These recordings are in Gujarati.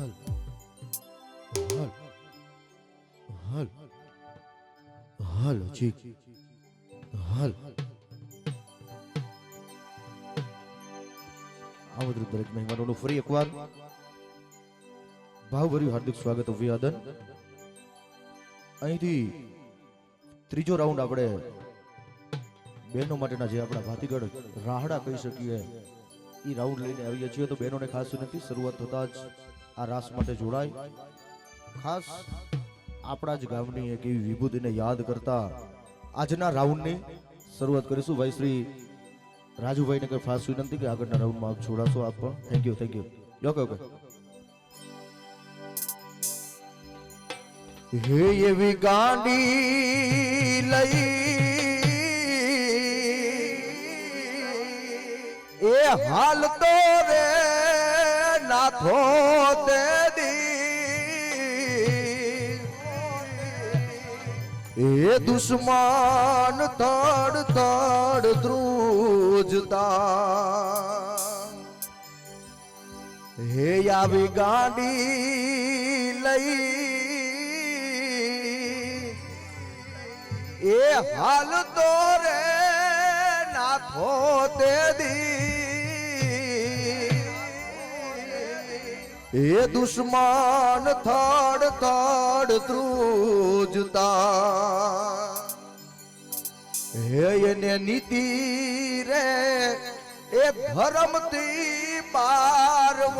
હલ હલ હલ હલ જી હલ આમંત્રિત દરેક મહેમાનોનું ફરી એકવાર ભાવભર્યું હાર્દિક સ્વાગત અભિવાદન અહીંથી ત્રીજો રાઉન્ડ આપણે બહેનો માટેના જે આપણા ભાતીગઢ રાહડા કહી શકીએ એ રાઉન્ડ લઈને આવીએ છીએ તો બહેનોને ખાસ વિનંતી, શરૂઆત થતાં જ આ રાસ માટે જોડાય. ખાસ આપણા જ ગામની એક એવી વિભૂતિને યાદ કરતા આજના રાઉન્ડની શરૂઆત કરીશું. ભાઈ શ્રી રાજુભાઈને કઈ ખાસ વિનંતી કે આગળના રાઉન્ડમાં આપ જોડાશો આપ પણ. Thank you thank you okay okay હે એવી ગાંડી લઈ એ હાલ તો રે. નાથો તે દી એ દુશ્મન તડ તડ ધ્રુજતા. હે આવી ગાડી લઈ. એ હાલ તો રે નાથો તે દી એ દુશ્મન થડ થડ ધ્રુજતા. હે એને નીતિ રે એ ધર્મથી બારવટ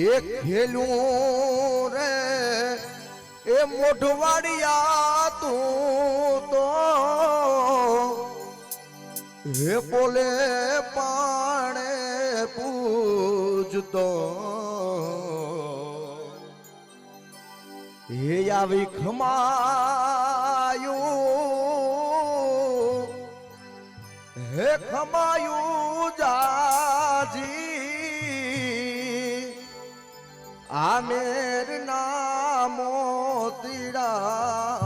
એ ખેલું રે એ મોઢવાડિયા તું તો. હે બોલે પાણે પૂજતો. હે આવી ખમાયું. હે ખમાયું જાજી. આમેર નામો તીડાને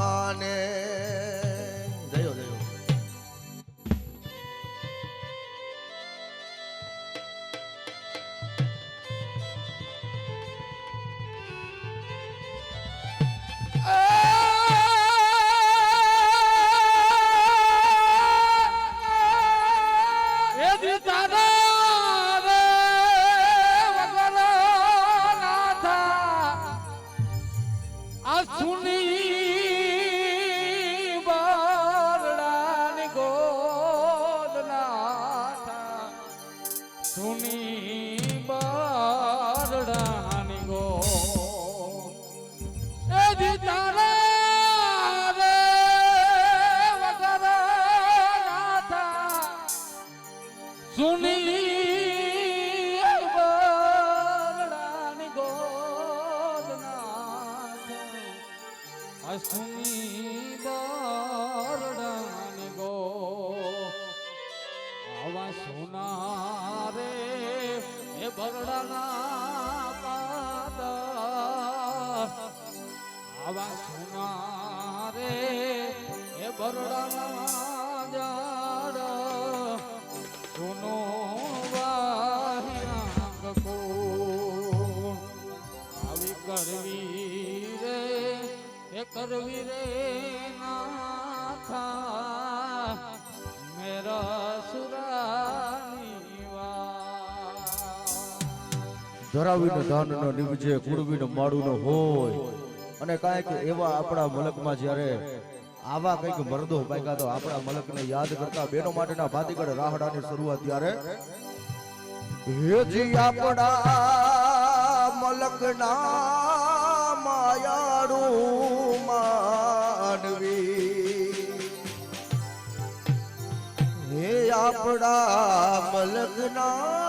ધરાવીને ધાનનો નિવજે કુડવીનો કુળવીને હોય. અને કાંઈક એવા આપણા મલકમાં જ્યારે આવા કંઈક મરદો પાક્યા તો આપણા મલકને યાદ કરતા બેનો માટેના ભાતીગઢ રાહડાની શરૂઆત ત્યારે હેજી આપણા મલકના માયાળું માનવી. હે આપણા મલકના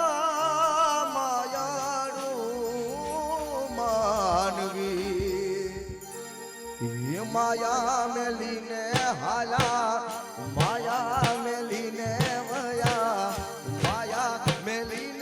માયા મેલીને હાલા માયા મેલીને વયા માયા મેલીને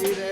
Be there.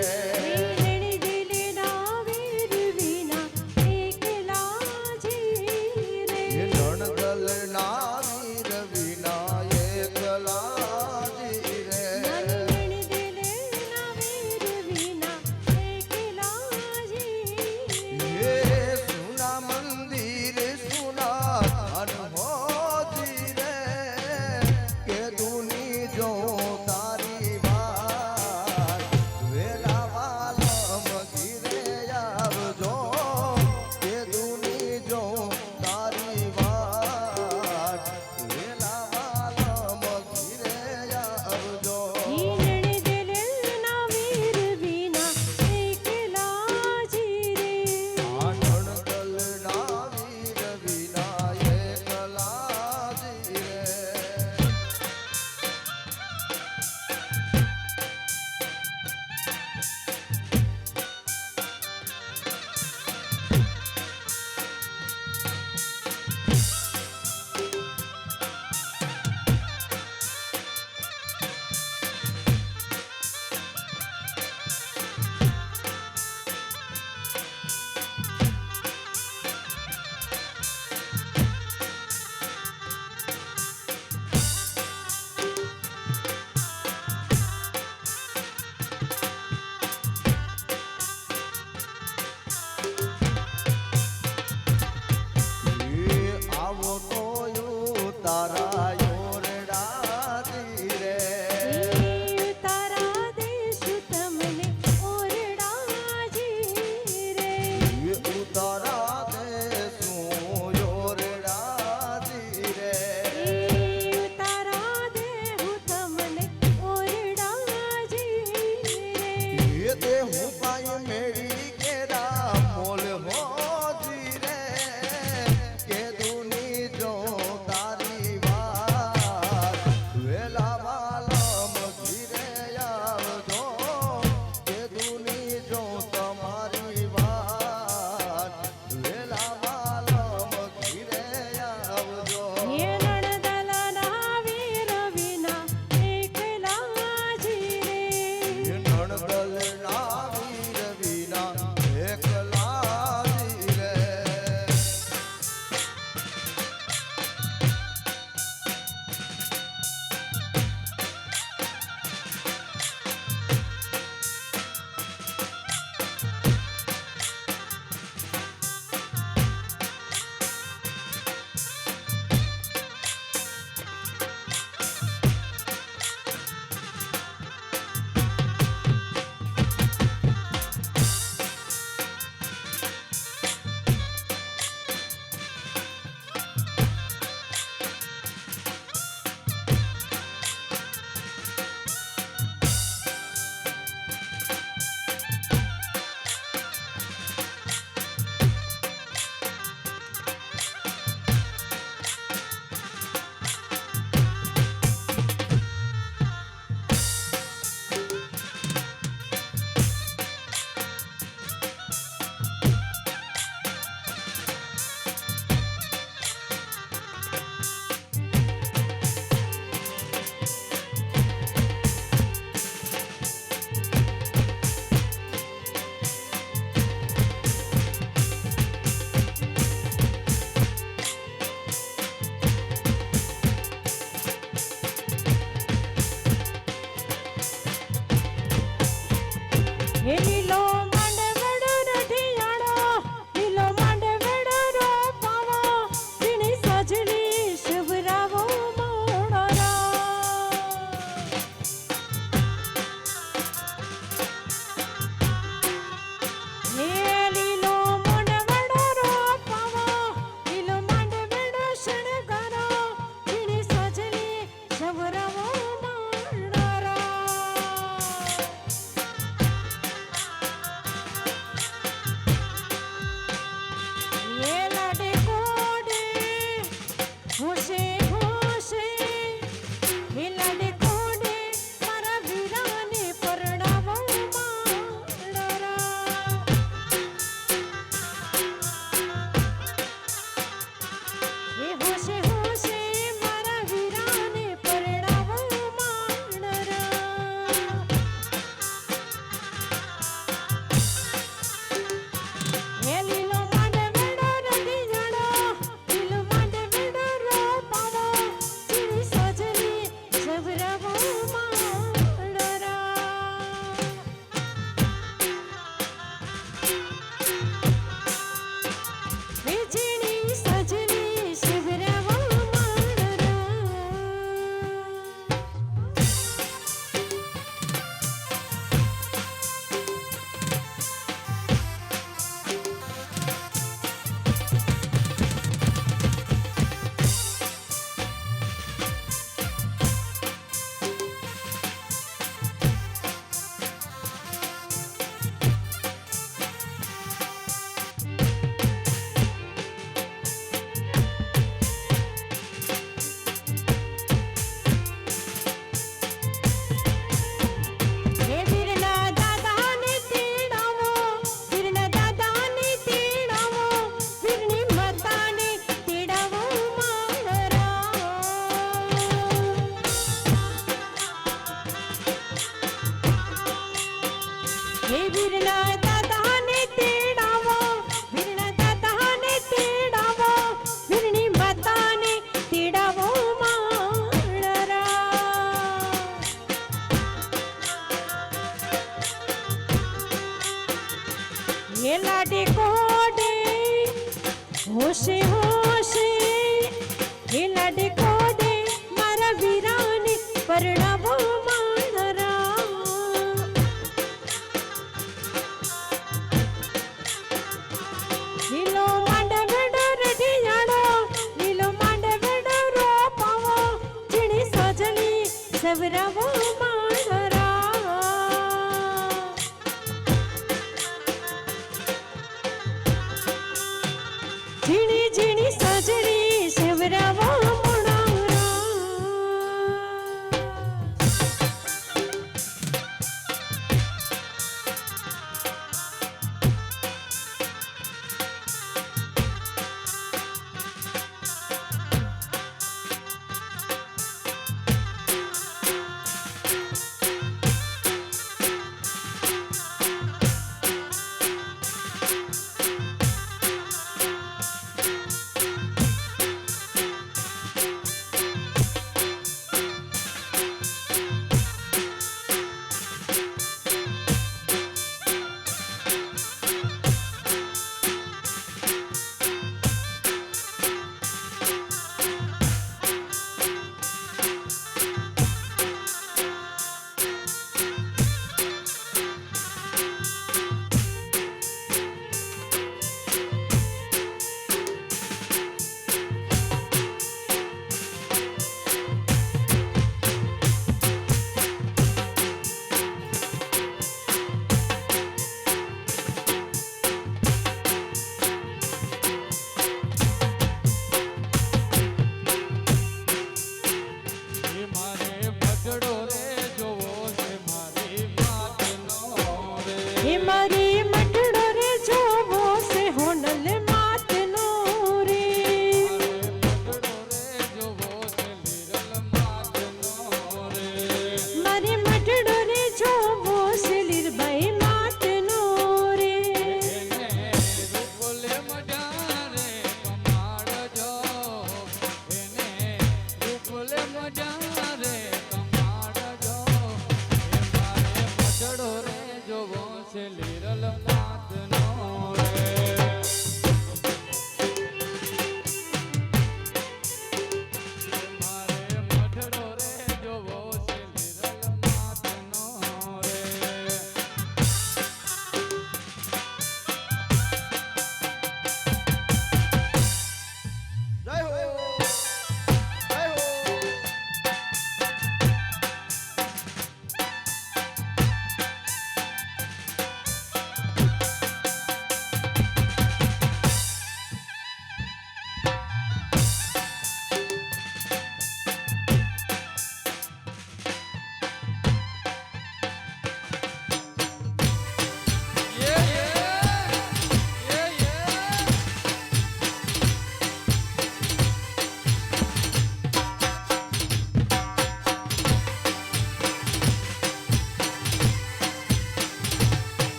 ಎನಿಲೋ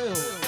Ew.